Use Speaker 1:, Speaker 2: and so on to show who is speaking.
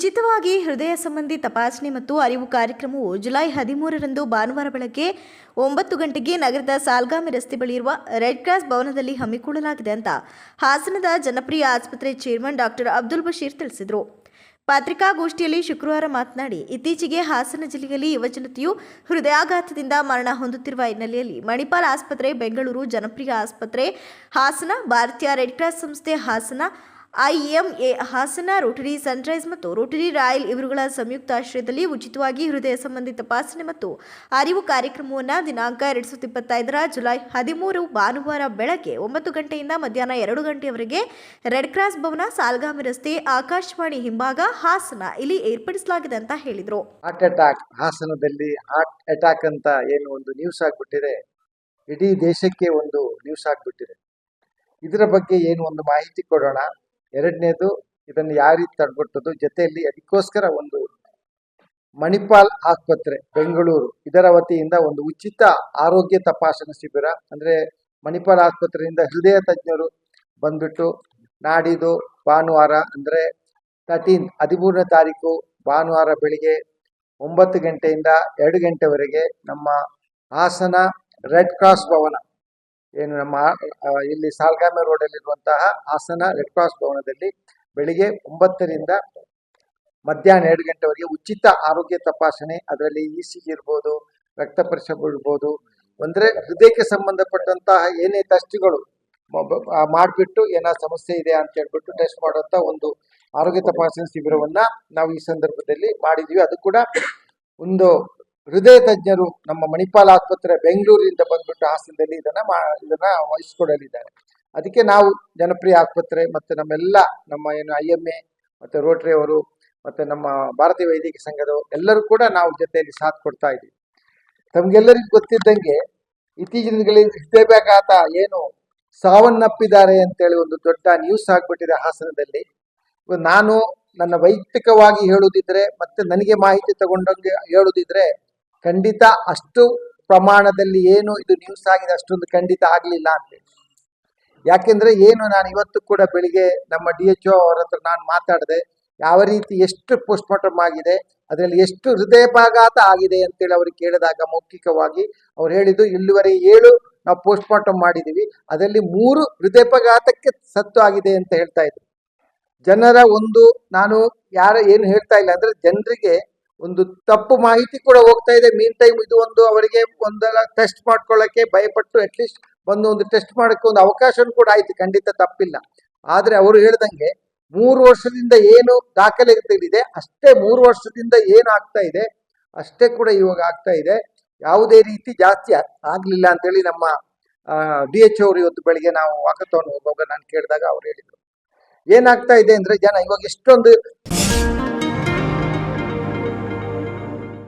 Speaker 1: ಉಚಿತವಾಗಿ ಹೃದಯ ಸಂಬಂಧಿ ತಪಾಸಣೆ ಮತ್ತು ಅರಿವು ಕಾರ್ಯಕ್ರಮವು ಜುಲೈ ಹದಿಮೂರರಂದು ಭಾನುವಾರ ಬೆಳಗ್ಗೆ ಒಂಬತ್ತು ಗಂಟೆಗೆ ನಗರದ ಸಾಲ್ಗಾಮಿ ರಸ್ತೆ ಬಳಿ ಇರುವ ರೆಡ್ ಕ್ರಾಸ್ ಭವನದಲ್ಲಿ ಹಮ್ಮಿಕೊಳ್ಳಲಾಗಿದೆ ಅಂತ ಹಾಸನದ ಜನಪ್ರಿಯ ಆಸ್ಪತ್ರೆ ಚೇರ್ಮನ್ ಡಾಕ್ಟರ್ ಅಬ್ದುಲ್ ಬಶೀರ್ ತಿಳಿಸಿದರು. ಪತ್ರಿಕಾಗೋಷ್ಠಿಯಲ್ಲಿ ಶುಕ್ರವಾರ ಮಾತನಾಡಿ, ಇತ್ತೀಚೆಗೆ ಹಾಸನ ಜಿಲ್ಲೆಯಲ್ಲಿ ಯುವಜನತೆಯು ಹೃದಯಾಘಾತದಿಂದ ಮರಣ ಹೊಂದುತ್ತಿರುವ ಹಿನ್ನೆಲೆಯಲ್ಲಿ ಮಣಿಪಾಲ್ ಆಸ್ಪತ್ರೆ, ಬೆಂಗಳೂರು ಜನಪ್ರಿಯ ಆಸ್ಪತ್ರೆ, ಹಾಸನ ಭಾರತೀಯ ರೆಡ್ ಕ್ರಾಸ್ ಸಂಸ್ಥೆ Hassan IMA Hassan, Rotary Sunrise ಮತ್ತು ರೋಟರಿ ರಾಯಲ್ ಇವರುಗಳ ಸಂಯುಕ್ತ ಆಶ್ರಯದಲ್ಲಿ ಉಚಿತವಾಗಿ ಹೃದಯ ಸಂಬಂಧಿ ತಪಾಸಣೆ ಮತ್ತು ಅರಿವು ಕಾರ್ಯಕ್ರಮವನ್ನು ದಿನಾಂಕ ಎರಡು ಸಾವಿರದ ಇಪ್ಪತ್ತೈದರ ಜುಲೈ ಹದಿಮೂರು ಭಾನುವಾರ ಬೆಳಗ್ಗೆ ಒಂಬತ್ತು ಗಂಟೆಯಿಂದ ಮಧ್ಯಾಹ್ನ ಎರಡು ಗಂಟೆಯವರೆಗೆ ರೆಡ್ ಕ್ರಾಸ್ ಭವನ, ಸಾಲ್ಗಾಮಿ ರಸ್ತೆ, ಆಕಾಶವಾಣಿ ಹಿಂಭಾಗ, ಹಾಸನ ಇಲ್ಲಿ ಏರ್ಪಡಿಸಲಾಗಿದೆ ಅಂತ ಹೇಳಿದರು.
Speaker 2: ಹಾರ್ಟ್ ಅಟ್ಯಾಕ್ ಹಾಸನದಲ್ಲಿ ಹಾರ್ಟ್ ಅಟ್ಯಾಕ್ ಅಂತ ಏನು ಒಂದು ನ್ಯೂಸ್ ಆಗಿಬಿಟ್ಟಿದೆ. ಇಡೀ ದೇಶಕ್ಕೆ ಒಂದು ನ್ಯೂಸ್ ಆಗಿಬಿಟ್ಟಿದೆ. ಇದರ ಬಗ್ಗೆ ಏನು ಒಂದು ಮಾಹಿತಿ ಕೊಡೋಣ? ಎರಡನೇದು ಇದನ್ನು ಯಾವ ರೀತಿ ತಡೆಗಟ್ಟೋದು ಜೊತೆಯಲ್ಲಿ ಅದಕ್ಕೋಸ್ಕರ ಒಂದು ಮಣಿಪಾಲ್ ಆಸ್ಪತ್ರೆ, ಬೆಂಗಳೂರು, ಇದರ ವತಿಯಿಂದ ಒಂದು ಉಚಿತ ಆರೋಗ್ಯ ತಪಾಸಣಾ ಶಿಬಿರ, ಅಂದ್ರೆ ಮಣಿಪಾಲ್ ಆಸ್ಪತ್ರೆಯಿಂದ ಹೃದಯ ತಜ್ಞರು ಬಂದ್ಬಿಟ್ಟು ನಾಡಿದ್ದು ಭಾನುವಾರ, ಅಂದ್ರೆ ತರ್ಟೀನ್ ಹದಿಮೂರನೇ ತಾರೀಕು ಭಾನುವಾರ ಬೆಳಿಗ್ಗೆ ಒಂಬತ್ತು ಗಂಟೆಯಿಂದ ಎರಡು ಗಂಟೆವರೆಗೆ ನಮ್ಮ ಹಾಸನ ರೆಡ್ ಕ್ರಾಸ್ ಭವನ. ಏನು ನಮ್ಮ ಇಲ್ಲಿ ಸಾಲ್ಗಾಮೆ ರೋಡಲ್ಲಿರುವಂತಹ ಹಾಸನ ರೆಡ್ ಕ್ರಾಸ್ ಭವನದಲ್ಲಿ ಬೆಳಿಗ್ಗೆ ಒಂಬತ್ತರಿಂದ ಮಧ್ಯಾಹ್ನ ಎರಡು ಗಂಟೆವರೆಗೆ ಉಚಿತ ಆರೋಗ್ಯ ತಪಾಸಣೆ, ಅದರಲ್ಲಿ ಇ ಸಿ ಇರ್ಬೋದು, ರಕ್ತ ಪರೀಕ್ಷೆ ಇರ್ಬೋದು, ಅಂದ್ರೆ ಹೃದಯಕ್ಕೆ ಸಂಬಂಧಪಟ್ಟಂತಹ ಏನೇ ಟೆಸ್ಟ್ಗಳು ಮಾಡಿಬಿಟ್ಟು ಏನೋ ಸಮಸ್ಯೆ ಇದೆ ಅಂತ ಹೇಳ್ಬಿಟ್ಟು ಟೆಸ್ಟ್ ಮಾಡುವಂತ ಒಂದು ಆರೋಗ್ಯ ತಪಾಸಣೆ ಶಿಬಿರವನ್ನ ನಾವು ಈ ಸಂದರ್ಭದಲ್ಲಿ ಮಾಡಿದ್ವಿ. ಅದು ಕೂಡ ಒಂದು ಹೃದಯ ತಜ್ಞರು ನಮ್ಮ ಮಣಿಪಾಲ್ ಆಸ್ಪತ್ರೆ ಬೆಂಗಳೂರಿಂದ ಬಂದ್ಬಿಟ್ಟು ಹಾಸನದಲ್ಲಿ ಇದನ್ನ ಇದನ್ನ ವಹಿಸ್ಕೊಡಲಿದ್ದಾರೆ. ಅದಕ್ಕೆ ನಾವು ಜನಪ್ರಿಯ ಆಸ್ಪತ್ರೆ ಮತ್ತೆ ನಮ್ಮೆಲ್ಲ ನಮ್ಮ ಏನು ಐ ಎಂ ಎ ಮತ್ತೆ ರೋಟರಿ ಅವರು ಮತ್ತೆ ನಮ್ಮ ಭಾರತೀಯ ವೈದ್ಯಕೀಯ ಸಂಘದವರು ಎಲ್ಲರೂ ಕೂಡ ನಾವು ಜೊತೆಯಲ್ಲಿ ಸಾಥ್ ಕೊಡ್ತಾ ಇದ್ದೀವಿ. ತಮ್ಗೆಲ್ಲರಿಗೂ ಗೊತ್ತಿದ್ದಂಗೆ ಇತ್ತೀಚಿನ ದಿನಗಳಲ್ಲಿ ಹೃದಯಾಘಾತ ಏನು ಸಾವನ್ನಪ್ಪಿದ್ದಾರೆ ಅಂತೇಳಿ ಒಂದು ದೊಡ್ಡ ನ್ಯೂಸ್ ಆಗ್ಬಿಟ್ಟಿದೆ ಹಾಸನದಲ್ಲಿ. ನಾನು ನನ್ನ ವೈಯಕ್ತಿಕವಾಗಿ ಹೇಳುದಿದ್ರೆ ಮತ್ತೆ ನನಗೆ ಮಾಹಿತಿ ತಗೊಂಡಂಗೆ ಹೇಳುದಿದ್ರೆ ಖಂಡಿತ ಅಷ್ಟು ಪ್ರಮಾಣದಲ್ಲಿ ಏನು ಇದು ನ್ಯೂಸ್ ಆಗಿದೆ ಅಷ್ಟೊಂದು ಖಂಡಿತ ಆಗ್ಲಿಲ್ಲ ಅಂತೇಳಿ ಯಾಕೆಂದ್ರೆ ಏನು ನಾನು ಇವತ್ತು ಕೂಡ ಬೆಳಿಗ್ಗೆ ನಮ್ಮ ಡಿ ಎಚ್ ಅವರ ಹತ್ರ ನಾನು ಮಾತಾಡಿದೆ, ಯಾವ ರೀತಿ ಎಷ್ಟು ಪೋಸ್ಟ್ ಮಾರ್ಟಮ್ ಆಗಿದೆ, ಅದರಲ್ಲಿ ಎಷ್ಟು ಹೃದಯಪಾಘಾತ ಆಗಿದೆ ಅಂತೇಳಿ ಅವ್ರಿಗೆ ಕೇಳಿದಾಗ ಮೌಖಿಕವಾಗಿ ಅವ್ರು ಹೇಳಿದ್ದು ಇಲ್ಲಿವರೆಗೆ ಏಳು ನಾವು ಪೋಸ್ಟ್ ಮಾರ್ಟಮ್ ಮಾಡಿದೀವಿ ಅದರಲ್ಲಿ ಮೂರು ಹೃದಯಪಘಾತಕ್ಕೆ ಸತ್ತು ಆಗಿದೆ ಅಂತ ಹೇಳ್ತಾ ಇದ್ರು. ಜನರ ಒಂದು, ನಾನು ಯಾರು ಏನು ಹೇಳ್ತಾ ಇಲ್ಲ ಅಂದ್ರೆ ಜನರಿಗೆ ಒಂದು ತಪ್ಪು ಮಾಹಿತಿ ಕೂಡ ಹೋಗ್ತಾ ಇದೆ. ಮೀನ್ ಟೈಮ್ ಇದು ಒಂದು ಅವರಿಗೆ ಒಂದೆಲ್ಲ ಟೆಸ್ಟ್ ಮಾಡ್ಕೊಳ್ಳಕ್ಕೆ ಭಯಪಟ್ಟು ಅಟ್ಲೀಸ್ಟ್ ಒಂದು ಒಂದು ಟೆಸ್ಟ್ ಮಾಡಕ್ಕೆ ಒಂದು ಅವಕಾಶ ಕೂಡ ಆಯ್ತು. ಖಂಡಿತ ತಪ್ಪಿಲ್ಲ. ಆದ್ರೆ ಅವರು ಹೇಳ್ದಂಗೆ ಮೂರು ವರ್ಷದಿಂದ ಏನು ದಾಖಲೆ ತೆಗೆದಿದೆ ಅಷ್ಟೇ ಮೂರು ವರ್ಷದಿಂದ ಏನು ಆಗ್ತಾ ಇದೆ, ಅಷ್ಟೇ ಕೂಡ ಇವಾಗ ಆಗ್ತಾ ಇದೆ. ಯಾವುದೇ ರೀತಿ ಜಾಸ್ತಿ ಆಗಲಿಲ್ಲ ಆಗ್ಲಿಲ್ಲ ಅಂತೇಳಿ ನಮ್ಮ ಡಿ ಎಚ್ ಅವರು ಇವತ್ತು ಬೆಳಿಗ್ಗೆ ನಾವು ವಾಕಥಾನ್ ಹೋಗುವಾಗ ನಾನು ಕೇಳಿದಾಗ ಅವ್ರು ಹೇಳಿದ್ರು. ಏನಾಗ್ತಾ ಇದೆ ಅಂದ್ರೆ ಜನ ಇವಾಗ ಎಷ್ಟೊಂದು